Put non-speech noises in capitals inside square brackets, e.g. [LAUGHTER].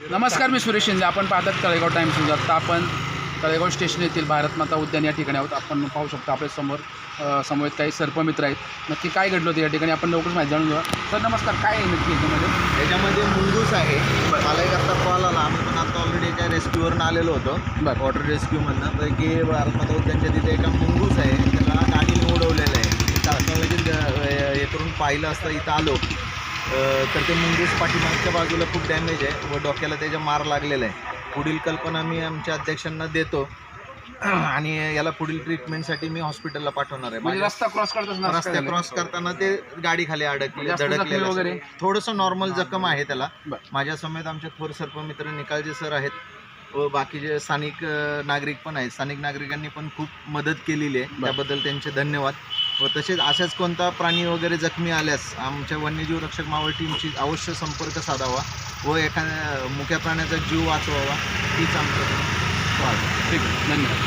नमस्कार मी सुरेश शिंदे. आपण पाहतात तळेगाव टाइम्स न्यूज. आत्ता आपण तळेगाव स्टेशन येथील भारत माता उद्यान या ठिकाणी आहोत. आपण पाहू शकतो आपल्यासमोर समोर काही सर्पमित्र आहेत. नक्की काय घडलं होतं या ठिकाणी? आपण लवकरच माहिती जाणून घेऊया. सर नमस्कार. काय आहे नक्की याच्यामध्ये? याच्यामध्ये मुंगूस आहे. मला एक आता कॉल आला. आम्ही पण आता ऑलरेडी एका रेस्क्यूवरनं आलेलो होतो. बरं. वॉटर रेस्क्यूमधनं तर की भारतमाता उद्यानच्या तिथे एका मुंगूस आहे. त्याला गाडीने उडवलेलं आहे. अ, हे करून पाहिलं असतं. इथं आलो. तर ते मुंगूस पाठीमागच्या बाजूला खूप डॅमेज आहे व डोक्याला त्याच्या मार लागलेला आहे. पुढील कल्पना मी आमच्या अध्यक्षांना देतो. [CLEARS THROAT] आणि याला पुढील ट्रीटमेंटसाठी मी हॉस्पिटलला पाठवणार आहे. म्हणजे रस्ता क्रॉस करत असताना असं रस्ता? क्रॉस करताना ते गाडी खाली अडकली धडकलेलं वगैरे? थोडंसं नॉर्मल जखम आहे त्याला. माझ्या समेत आमचे थोर सर्पमित्र निकालजे सर आहेत. व बाकीचे स्थानिक नागरिक पण आहेत. स्थानिक नागरिकांनी पण खूप मदत केलेली आहे. त्याबद्दल त्यांचे धन्यवाद. व तसेच अशाच कोणता प्राणी वगैरे जखमी आल्यास आमच्या वन्यजीव रक्षक मावळ टीमशी अवश्य संपर्क साधावा व एखाद्या मुक्या प्राण्याचा जीव वाचवावा हीच आमचं ठीक आहे धन्यवाद.